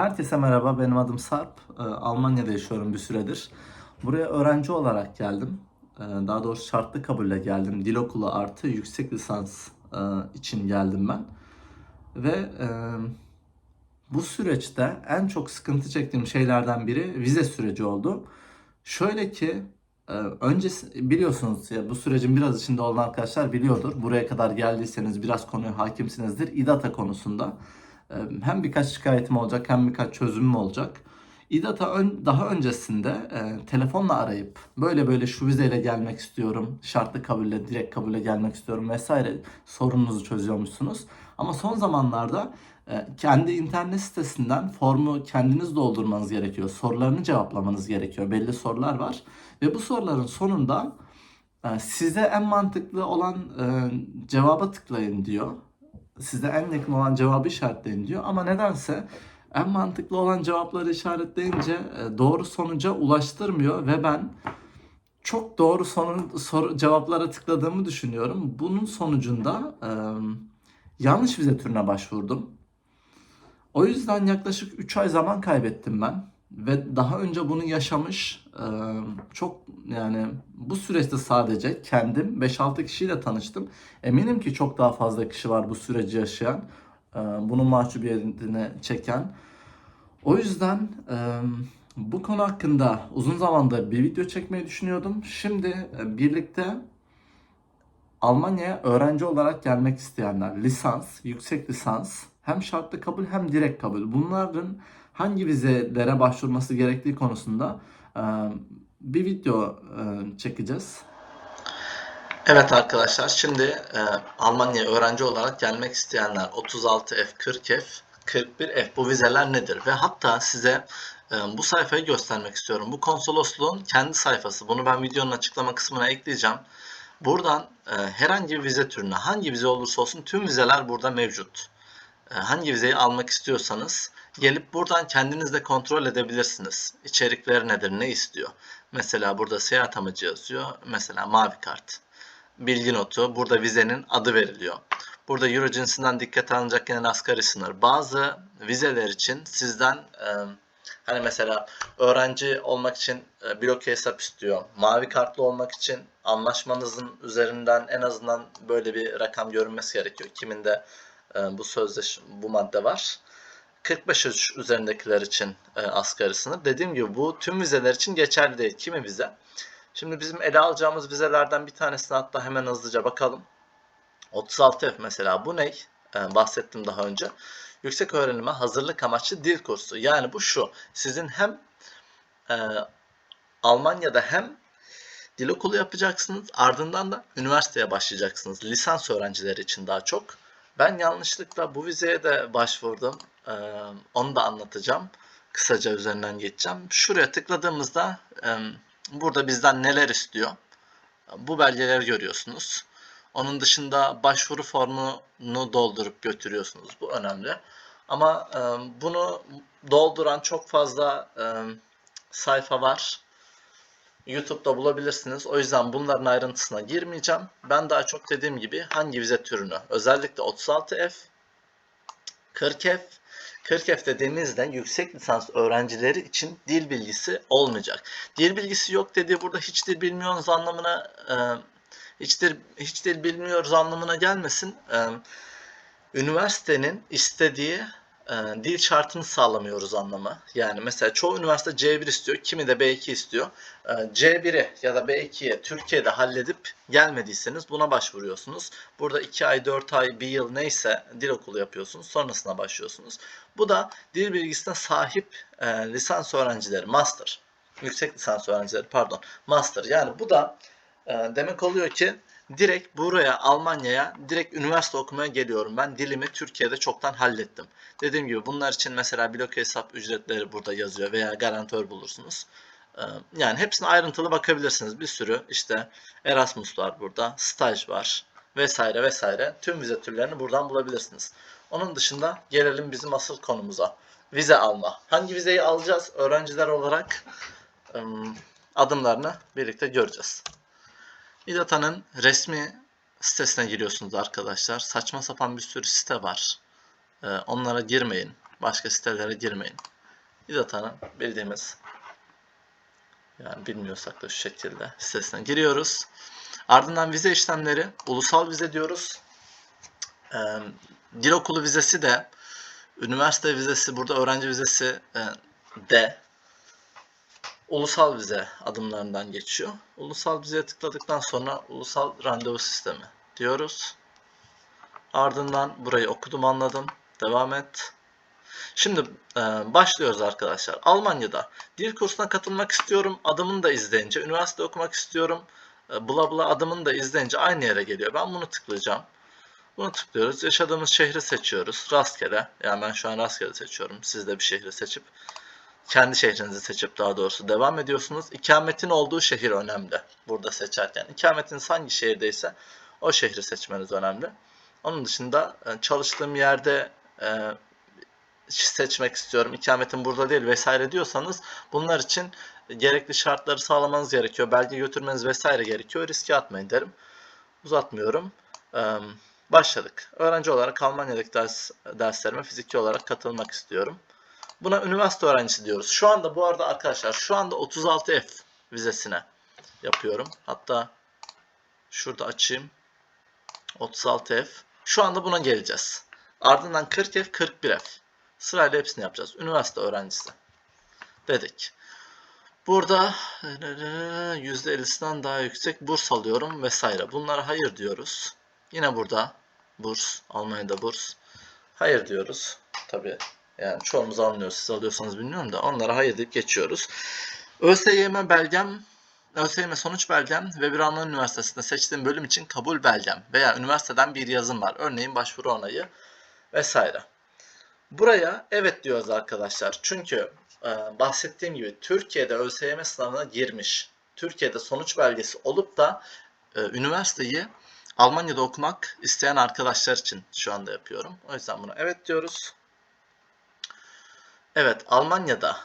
Herkese merhaba, benim adım Sarp. Ee, Almanya'da yaşıyorum bir süredir. Buraya öğrenci olarak geldim. Ee, Daha doğrusu şartlı kabulle geldim. Dil okulu artı yüksek lisans e, için geldim ben. Ve e, bu süreçte en çok sıkıntı çektiğim şeylerden biri vize süreci oldu. Şöyle ki e, öncesi biliyorsunuz ya bu sürecin biraz içinde olan arkadaşlar biliyordur. Buraya kadar geldiyseniz biraz konuya hakimsinizdir. İDATA konusunda hem birkaç şikayetim olacak hem birkaç çözümüm olacak. İDATA ön- daha öncesinde e, telefonla arayıp böyle böyle şu vizeyle gelmek istiyorum, şartlı kabulle, direkt kabulle gelmek istiyorum vesaire sorununuzu çözüyormuşsunuz. Ama son zamanlarda e, kendi internet sitesinden formu kendiniz doldurmanız gerekiyor. Sorularını cevaplamanız gerekiyor. Belli sorular var. Ve bu soruların sonunda e, size en mantıklı olan e, cevaba tıklayın diyor. Size en yakın olan cevabı işaretleyin diyor. Ama nedense en mantıklı olan cevapları işaretleyince e, doğru sonuca ulaştırmıyor ve ben çok doğru sonu, soru, cevaplara tıkladığımı düşünüyorum. Bunun sonucunda e, yanlış vize türüne başvurdum. O yüzden yaklaşık 3 ay zaman kaybettim ben. Ve daha önce bunu yaşamış e, çok yani bu süreçte sadece kendim 5-6 kişiyle tanıştım. Eminim ki çok daha fazla kişi var bu süreci yaşayan, e, bunun mahcubiyetini çeken. O yüzden e, bu konu hakkında uzun zamandır bir video çekmeyi düşünüyordum. Şimdi birlikte Almanya'ya öğrenci olarak gelmek isteyenler, lisans, yüksek lisans, hem şartlı kabul hem direkt kabul. Bunların hangi vizelere başvurması gerektiği konusunda bir video çekeceğiz. Evet arkadaşlar şimdi e, Almanya'ya öğrenci olarak gelmek isteyenler 36F, 40F, 41F bu vizeler nedir? Ve hatta size e, bu sayfayı göstermek istiyorum. Bu konsolosluğun kendi sayfası. Bunu ben videonun açıklama kısmına ekleyeceğim. Buradan e, herhangi bir vize türüne, hangi vize olursa olsun tüm vizeler burada mevcut. E, hangi vizeyi almak istiyorsanız gelip buradan kendiniz de kontrol edebilirsiniz. İçerikleri nedir, ne istiyor? Mesela burada seyahat amacı yazıyor. Mesela mavi kart. Bilgi notu. Burada vizenin adı veriliyor. Burada Euro cinsinden dikkate alınacak genel asgari sınır. Bazı vizeler için sizden e, hani mesela öğrenci olmak için e, bloke hesap istiyor. Mavi kartlı olmak için anlaşmanızın üzerinden en azından böyle bir rakam görünmesi gerekiyor. Kiminde e, bu sözleş bu madde var. 45 yaş üzerindekiler için e, asgari sınır. Dediğim gibi bu tüm vizeler için geçerli değil. Kimi vize? Şimdi bizim ele alacağımız vizelerden bir tanesine hatta hemen hızlıca bakalım. 36F mesela bu ne? Ee, bahsettim daha önce. Yüksek öğrenime hazırlık amaçlı dil kursu. Yani bu şu. Sizin hem e, Almanya'da hem dil okulu yapacaksınız. Ardından da üniversiteye başlayacaksınız. Lisans öğrencileri için daha çok. Ben yanlışlıkla bu vizeye de başvurdum. Ee, onu da anlatacağım. Kısaca üzerinden geçeceğim. Şuraya tıkladığımızda burada bizden neler istiyor? Bu belgeleri görüyorsunuz. Onun dışında başvuru formunu doldurup götürüyorsunuz. Bu önemli. Ama bunu dolduran çok fazla sayfa var. YouTube'da bulabilirsiniz. O yüzden bunların ayrıntısına girmeyeceğim. Ben daha çok dediğim gibi hangi vize türünü özellikle 36F, 40F, 40F dediğimizde yüksek lisans öğrencileri için dil bilgisi olmayacak. Dil bilgisi yok dediği burada hiç dil bilmiyorsunuz anlamına e, hiç dil, hiç dil bilmiyoruz anlamına gelmesin. E, üniversitenin istediği e, dil şartını sağlamıyoruz anlamı. Yani mesela çoğu üniversite C1 istiyor, kimi de B2 istiyor. E, C1'i ya da B2'yi Türkiye'de halledip gelmediyseniz buna başvuruyorsunuz. Burada 2 ay, 4 ay, 1 yıl neyse dil okulu yapıyorsunuz. Sonrasına başlıyorsunuz. Bu da dil bilgisine sahip e, lisans öğrencileri, master, yüksek lisans öğrencileri pardon, master. Yani bu da demek oluyor ki direkt buraya Almanya'ya direkt üniversite okumaya geliyorum. Ben dilimi Türkiye'de çoktan hallettim. Dediğim gibi bunlar için mesela blok hesap ücretleri burada yazıyor veya garantör bulursunuz. Ee, Yani hepsine ayrıntılı bakabilirsiniz. Bir sürü işte Erasmus var burada, staj var vesaire vesaire. Tüm vize türlerini buradan bulabilirsiniz. Onun dışında gelelim bizim asıl konumuza. Vize alma. Hangi vizeyi alacağız öğrenciler olarak ım, adımlarını birlikte göreceğiz. İDATA'nın resmi sitesine giriyorsunuz arkadaşlar. Saçma sapan bir sürü site var. Ee, onlara girmeyin. Başka sitelere girmeyin. İDATA'nın bildiğimiz yani bilmiyorsak da şu şekilde sitesine giriyoruz. Ardından vize işlemleri ulusal vize diyoruz. Ee, dil okulu vizesi de üniversite vizesi burada öğrenci vizesi e, de ulusal vize adımlarından geçiyor. Ulusal vizeye tıkladıktan sonra ulusal randevu sistemi diyoruz. Ardından burayı okudum anladım. Devam et. Şimdi e, başlıyoruz arkadaşlar. Almanya'da dil kursuna katılmak istiyorum. Adımını da izleyince, üniversite okumak istiyorum. E, bula bula adımını da izleyince aynı yere geliyor. Ben bunu tıklayacağım. Bunu tıklıyoruz. Yaşadığımız şehri seçiyoruz. Rastgele. Yani ben şu an rastgele seçiyorum. Siz de bir şehri seçip kendi şehrinizi seçip daha doğrusu devam ediyorsunuz. İkametin olduğu şehir önemli. Burada seçerken. İkametiniz hangi şehirdeyse o şehri seçmeniz önemli. Onun dışında e, çalıştığım yerde e, seçmek istiyorum. İkametim burada değil vesaire diyorsanız bunlar için gerekli şartları sağlamanız gerekiyor. Belge götürmeniz vesaire gerekiyor. Riske atmayın derim. Uzatmıyorum. Ee, başladık. Öğrenci olarak Almanya'daki ders, derslerime fiziki olarak katılmak istiyorum. Buna üniversite öğrencisi diyoruz. Şu anda bu arada arkadaşlar şu anda 36F vizesine yapıyorum. Hatta şurada açayım. 36F. Şu anda buna geleceğiz. Ardından 40F, 41F. Sırayla hepsini yapacağız. Üniversite öğrencisi. Dedik. Burada %50'sinden daha yüksek burs alıyorum vesaire. Bunlara hayır diyoruz. Yine burada burs, Almanya'da burs. Hayır diyoruz. Tabii yani çoğumuz almıyoruz. Siz alıyorsanız bilmiyorum da onlara hayır deyip geçiyoruz. ÖSYM belgem ÖSYM sonuç belgem ve bir Alman Üniversitesi'nde seçtiğim bölüm için kabul belgem veya üniversiteden bir yazım var. Örneğin başvuru onayı vesaire. Buraya evet diyoruz arkadaşlar. Çünkü e, bahsettiğim gibi Türkiye'de ÖSYM sınavına girmiş. Türkiye'de sonuç belgesi olup da e, üniversiteyi Almanya'da okumak isteyen arkadaşlar için şu anda yapıyorum. O yüzden buna evet diyoruz. Evet, Almanya'da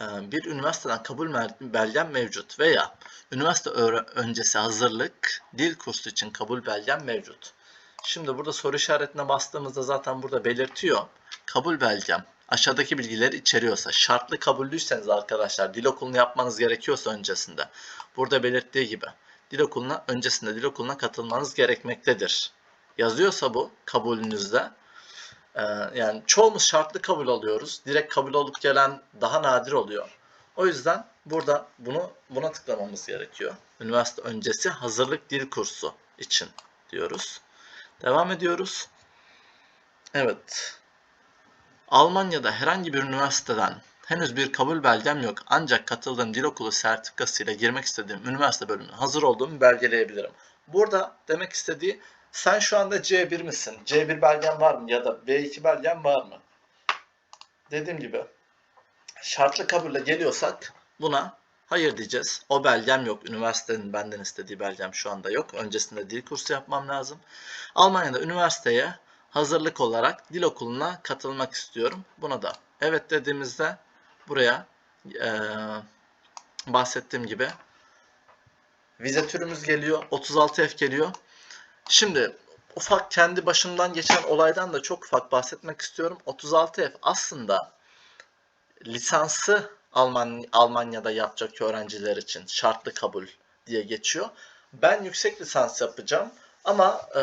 e, bir üniversiteden kabul belgem mevcut veya üniversite öncesi hazırlık dil kursu için kabul belgem mevcut. Şimdi burada soru işaretine bastığımızda zaten burada belirtiyor. Kabul belgem aşağıdaki bilgileri içeriyorsa, şartlı kabullüyseniz arkadaşlar dil okulunu yapmanız gerekiyorsa öncesinde. Burada belirttiği gibi dil okuluna öncesinde dil okuluna katılmanız gerekmektedir. Yazıyorsa bu kabulünüzde yani çoğumuz şartlı kabul alıyoruz. Direkt kabul olup gelen daha nadir oluyor. O yüzden burada bunu buna tıklamamız gerekiyor. Üniversite öncesi hazırlık dil kursu için diyoruz. Devam ediyoruz. Evet. Almanya'da herhangi bir üniversiteden henüz bir kabul belgem yok. Ancak katıldığım dil okulu sertifikasıyla girmek istediğim üniversite bölümüne hazır olduğumu belgeleyebilirim. Burada demek istediği sen şu anda C1 misin? C1 belgen var mı? Ya da B2 belgen var mı? Dediğim gibi şartlı kabulle geliyorsak buna hayır diyeceğiz. O belgem yok. Üniversitenin benden istediği belgem şu anda yok. Öncesinde dil kursu yapmam lazım. Almanya'da üniversiteye hazırlık olarak dil okuluna katılmak istiyorum. Buna da evet dediğimizde buraya e, bahsettiğim gibi vize türümüz geliyor. 36F geliyor. Şimdi ufak kendi başımdan geçen olaydan da çok ufak bahsetmek istiyorum. 36F aslında lisansı Alman, Almanya'da yapacak öğrenciler için şartlı kabul diye geçiyor. Ben yüksek lisans yapacağım ama e,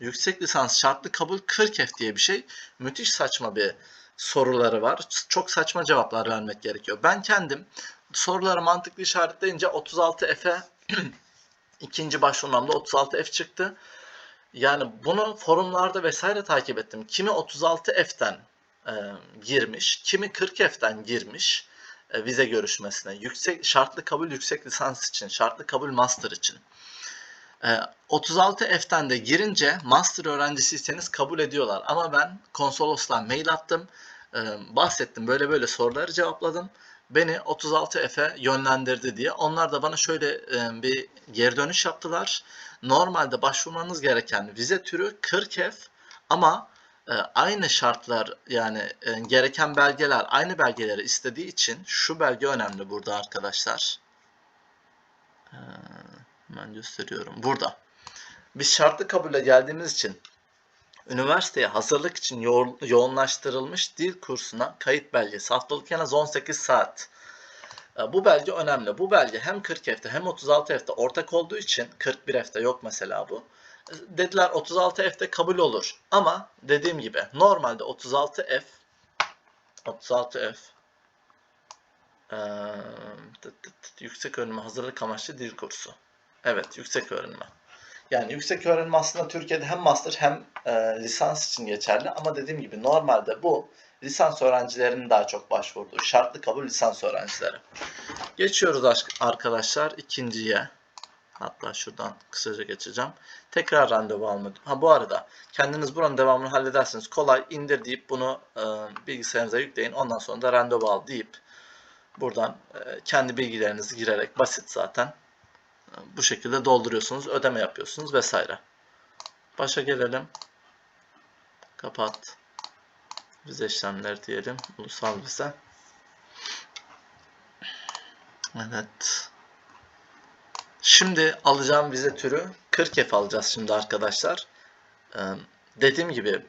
yüksek lisans şartlı kabul 40F diye bir şey. Müthiş saçma bir soruları var. Çok saçma cevaplar vermek gerekiyor. Ben kendim soruları mantıklı işaretleyince 36F'e ikinci başvurmamda 36F çıktı. Yani bunu forumlarda vesaire takip ettim. Kimi 36F'ten e, girmiş, kimi 40F'ten girmiş e, vize görüşmesine. Yüksek şartlı kabul yüksek lisans için, şartlı kabul master için. E, 36F'ten de girince master öğrencisiyseniz kabul ediyorlar. Ama ben konsolosluğa mail attım. E, bahsettim böyle böyle soruları cevapladım beni 36F'e yönlendirdi diye. Onlar da bana şöyle e, bir geri dönüş yaptılar. Normalde başvurmanız gereken vize türü 40F ama e, aynı şartlar yani e, gereken belgeler aynı belgeleri istediği için şu belge önemli burada arkadaşlar. Hemen gösteriyorum. Burada. Biz şartlı kabule geldiğimiz için üniversiteye hazırlık için yo- yoğunlaştırılmış dil kursuna kayıt belgesi. Haftalık en az 18 saat. E, Bu belge önemli. Bu belge hem 40 F'te hem 36 F'te ortak olduğu için 41 F'te yok mesela bu. E, Dediler 36 F'te kabul olur. Ama dediğim gibi normalde 36 F 36 F tıt, yüksek öğrenime hazırlık amaçlı dil kursu. Evet, yüksek öğrenime. Yani yüksek öğrenim aslında Türkiye'de hem master hem e, lisans için geçerli ama dediğim gibi normalde bu lisans öğrencilerinin daha çok başvurduğu şartlı kabul lisans öğrencileri. Geçiyoruz aş- arkadaşlar ikinciye. Hatta şuradan kısaca geçeceğim. Tekrar randevu alma. Ha bu arada kendiniz buranın devamını halledersiniz. Kolay indir deyip bunu e, bilgisayarınıza yükleyin. Ondan sonra da randevu al deyip buradan e, kendi bilgilerinizi girerek basit zaten bu şekilde dolduruyorsunuz, ödeme yapıyorsunuz vesaire. Başa gelelim. Kapat. Vize işlemleri diyelim. Ulusal vize. Evet. Şimdi alacağım vize türü 40 F alacağız şimdi arkadaşlar. Ee, dediğim gibi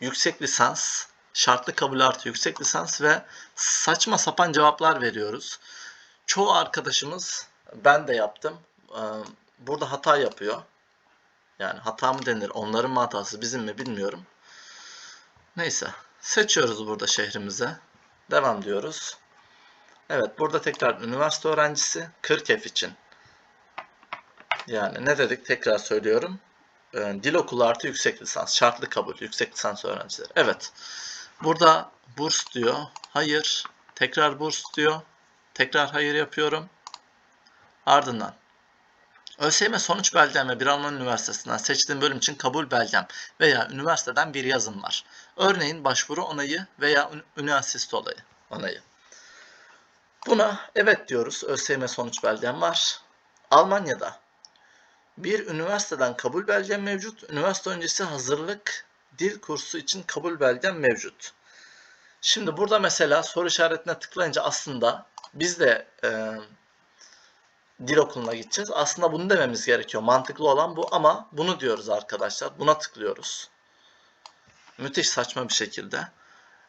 yüksek lisans, şartlı kabul artı yüksek lisans ve saçma sapan cevaplar veriyoruz. Çoğu arkadaşımız ben de yaptım. Ee, burada hata yapıyor. Yani hata mı denir, onların mı hatası, bizim mi bilmiyorum. Neyse, seçiyoruz burada şehrimize. Devam diyoruz. Evet, burada tekrar üniversite öğrencisi 40 F için. Yani ne dedik tekrar söylüyorum. Ee, dil okulu artı yüksek lisans, şartlı kabul, yüksek lisans öğrencileri. Evet, burada burs diyor. Hayır, tekrar burs diyor. Tekrar hayır yapıyorum. Ardından ÖSYM sonuç belgem ve bir Alman üniversitesinden seçtiğim bölüm için kabul belgem veya üniversiteden bir yazım var. Örneğin başvuru onayı veya ün- üniversite olayı onayı. Buna evet diyoruz. ÖSYM sonuç belgem var. Almanya'da bir üniversiteden kabul belgem mevcut. Üniversite öncesi hazırlık dil kursu için kabul belgem mevcut. Şimdi burada mesela soru işaretine tıklayınca aslında biz de e, dil okuluna gideceğiz. Aslında bunu dememiz gerekiyor. Mantıklı olan bu ama bunu diyoruz arkadaşlar. Buna tıklıyoruz. Müthiş saçma bir şekilde.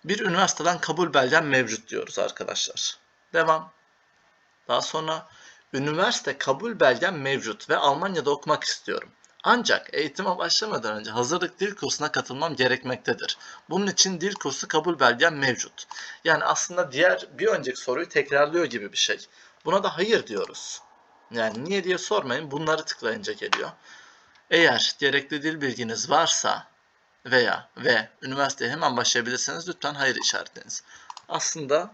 Bir üniversiteden kabul belgem mevcut diyoruz arkadaşlar. Devam. Daha sonra üniversite kabul belgem mevcut ve Almanya'da okumak istiyorum. Ancak eğitime başlamadan önce hazırlık dil kursuna katılmam gerekmektedir. Bunun için dil kursu kabul belgem mevcut. Yani aslında diğer bir önceki soruyu tekrarlıyor gibi bir şey. Buna da hayır diyoruz. Yani niye diye sormayın. Bunları tıklayınca geliyor. Eğer gerekli dil bilginiz varsa veya ve üniversiteye hemen başlayabilirseniz lütfen hayır işaretleyiniz. Aslında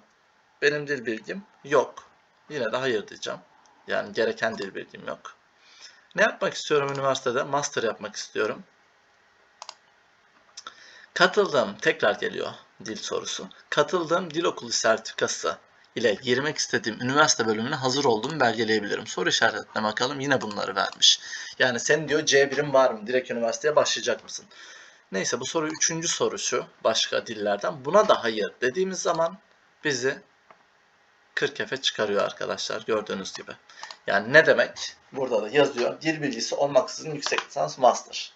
benim dil bilgim yok. Yine de hayır diyeceğim. Yani gereken dil bilgim yok. Ne yapmak istiyorum üniversitede? Master yapmak istiyorum. Katıldığım, tekrar geliyor dil sorusu. Katıldığım dil okulu sertifikası ile girmek istediğim üniversite bölümüne hazır olduğumu belgeleyebilirim. Soru işaretine bakalım yine bunları vermiş. Yani sen diyor C1'in var mı? Direkt üniversiteye başlayacak mısın? Neyse bu soru üçüncü soru şu başka dillerden. Buna da hayır dediğimiz zaman bizi 40 efe çıkarıyor arkadaşlar gördüğünüz gibi. Yani ne demek? Burada da yazıyor. Dil bilgisi olmaksızın yüksek lisans master.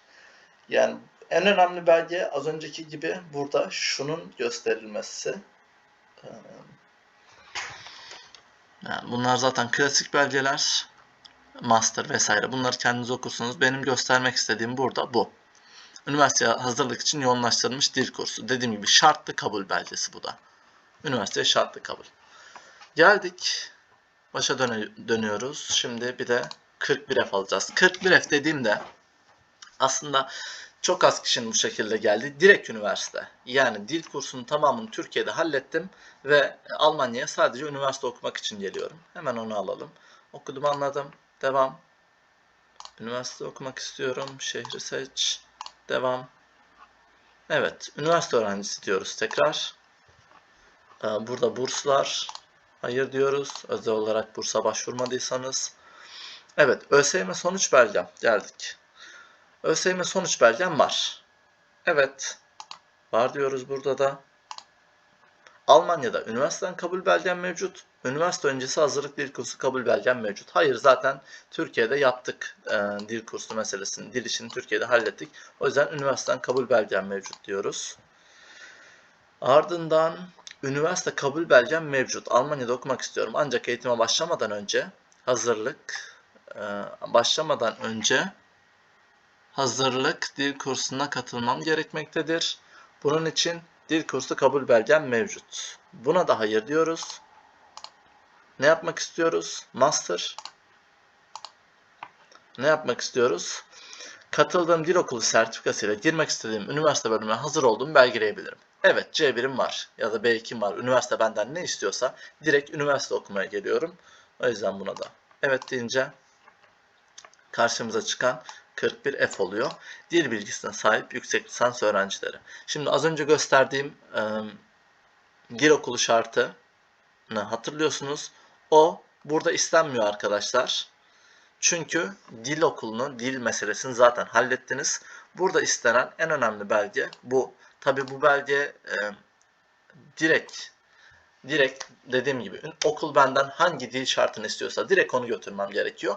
Yani en önemli belge az önceki gibi burada şunun gösterilmesi. Yani bunlar zaten klasik belgeler. Master vesaire. Bunları kendiniz okursunuz. Benim göstermek istediğim burada bu. Üniversiteye hazırlık için yoğunlaştırılmış dil kursu. Dediğim gibi şartlı kabul belgesi bu da. Üniversiteye şartlı kabul. Geldik. Başa döne- dönüyoruz. Şimdi bir de 41 F alacağız. 41 F dediğimde aslında çok az kişinin bu şekilde geldi. Direkt üniversite. Yani dil kursunun tamamını Türkiye'de hallettim ve Almanya'ya sadece üniversite okumak için geliyorum. Hemen onu alalım. Okudum anladım. Devam. Üniversite okumak istiyorum. Şehri seç. Devam. Evet. Üniversite öğrencisi diyoruz tekrar. Ee, Burada burslar. Hayır diyoruz. Özel olarak bursa başvurmadıysanız. Evet. ÖSYM sonuç belgem. Geldik. ÖSYM sonuç belgem var. Evet. Var diyoruz burada da. Almanya'da üniversiteden kabul belgen mevcut. Üniversite öncesi hazırlık dil kursu kabul belgen mevcut. Hayır zaten Türkiye'de yaptık e, dil kursu meselesini. Dil işini Türkiye'de hallettik. O yüzden üniversiteden kabul belgen mevcut diyoruz. Ardından üniversite kabul belgem mevcut. Almanya'da okumak istiyorum. Ancak eğitime başlamadan önce hazırlık e, başlamadan önce hazırlık dil kursuna katılmam gerekmektedir. Bunun için dil kursu kabul belgem mevcut. Buna da hayır diyoruz. Ne yapmak istiyoruz? Master. Ne yapmak istiyoruz? Katıldığım dil okulu sertifikasıyla girmek istediğim üniversite bölümüne hazır olduğumu belgeleyebilirim. Evet C1'im var ya da B2'm var. Üniversite benden ne istiyorsa direkt üniversite okumaya geliyorum. O yüzden buna da evet deyince karşımıza çıkan 41 F oluyor. Dil bilgisine sahip yüksek lisans öğrencileri. Şimdi az önce gösterdiğim e, dil okulu şartını hatırlıyorsunuz. O burada istenmiyor arkadaşlar. Çünkü dil okulunun dil meselesini zaten hallettiniz. Burada istenen en önemli belge bu. Tabi bu belge e, direkt direkt dediğim gibi okul benden hangi dil şartını istiyorsa direkt onu götürmem gerekiyor.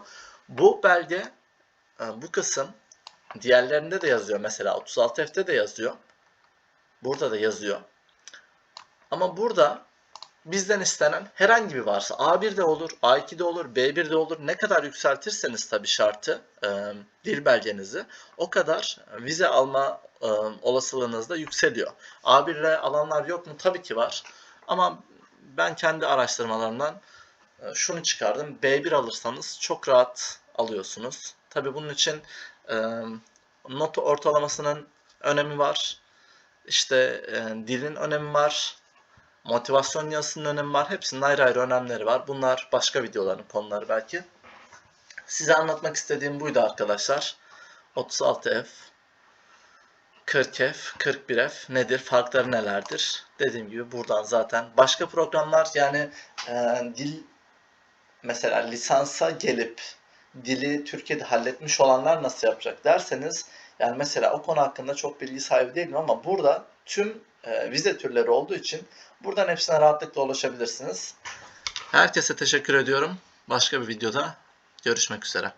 Bu belge bu kısım diğerlerinde de yazıyor. Mesela 36F'de de yazıyor. Burada da yazıyor. Ama burada bizden istenen herhangi bir varsa A1'de olur, A2'de olur, B1'de olur. Ne kadar yükseltirseniz tabii şartı, e, dil belgenizi o kadar vize alma e, olasılığınız da yükseliyor. A1'le alanlar yok mu? Tabii ki var. Ama ben kendi araştırmalarımdan e, şunu çıkardım. B1 alırsanız çok rahat alıyorsunuz. Tabii bunun için e, not ortalamasının önemi var. İşte e, dilin önemi var. Motivasyon yazısının önemi var. Hepsinin ayrı ayrı önemleri var. Bunlar başka videoların konuları belki. Size anlatmak istediğim buydu arkadaşlar. 36F, 40F, 41F nedir? Farkları nelerdir? Dediğim gibi buradan zaten başka programlar yani e, dil mesela lisansa gelip dili Türkiye'de halletmiş olanlar nasıl yapacak derseniz yani mesela o konu hakkında çok bilgi sahibi değilim ama burada tüm e, vize türleri olduğu için buradan hepsine rahatlıkla ulaşabilirsiniz. Herkese teşekkür ediyorum. Başka bir videoda görüşmek üzere.